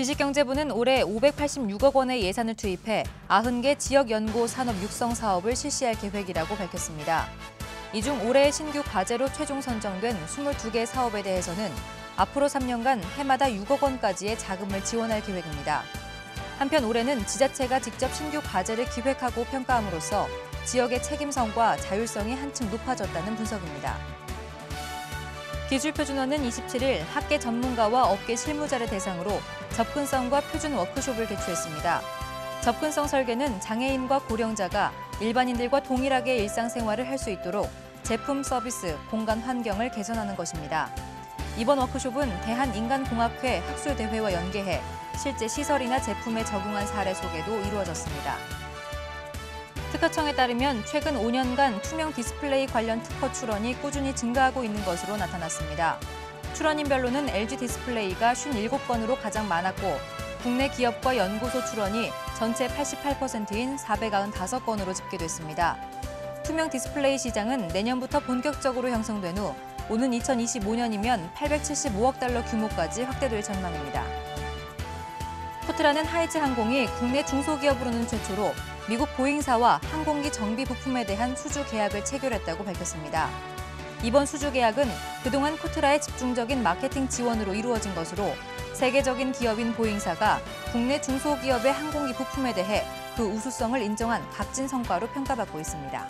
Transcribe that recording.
지식경제부는 올해 586억 원의 예산을 투입해 90개 지역 연구 산업 육성 사업을 실시할 계획이라고 밝혔습니다. 이 중 올해 신규 과제로 최종 선정된 22개 사업에 대해서는 앞으로 3년간 해마다 6억 원까지의 자금을 지원할 계획입니다. 한편 올해는 지자체가 직접 신규 과제를 기획하고 평가함으로써 지역의 책임성과 자율성이 한층 높아졌다는 분석입니다. 기술표준원은 27일 학계 전문가와 업계 실무자를 대상으로 접근성과 표준 워크숍을 개최했습니다. 접근성 설계는 장애인과 고령자가 일반인들과 동일하게 일상생활을 할 수 있도록 제품, 서비스, 공간 환경을 개선하는 것입니다. 이번 워크숍은 대한인간공학회 학술대회와 연계해 실제 시설이나 제품에 적용한 사례 소개도 이루어졌습니다. 특허청에 따르면 최근 5년간 투명 디스플레이 관련 특허 출원이 꾸준히 증가하고 있는 것으로 나타났습니다. 출원인별로는 LG 디스플레이가 57건으로 가장 많았고 국내 기업과 연구소 출원이 전체 88%인 495건으로 집계됐습니다. 투명 디스플레이 시장은 내년부터 본격적으로 형성된 후 오는 2025년이면 875억 달러 규모까지 확대될 전망입니다. 코트라는 하이즈 항공이 국내 중소기업으로는 최초로 미국 보잉사와 항공기 정비 부품에 대한 수주 계약을 체결했다고 밝혔습니다. 이번 수주 계약은 그동안 코트라의 집중적인 마케팅 지원으로 이루어진 것으로 세계적인 기업인 보잉사가 국내 중소기업의 항공기 부품에 대해 그 우수성을 인정한 값진 성과로 평가받고 있습니다.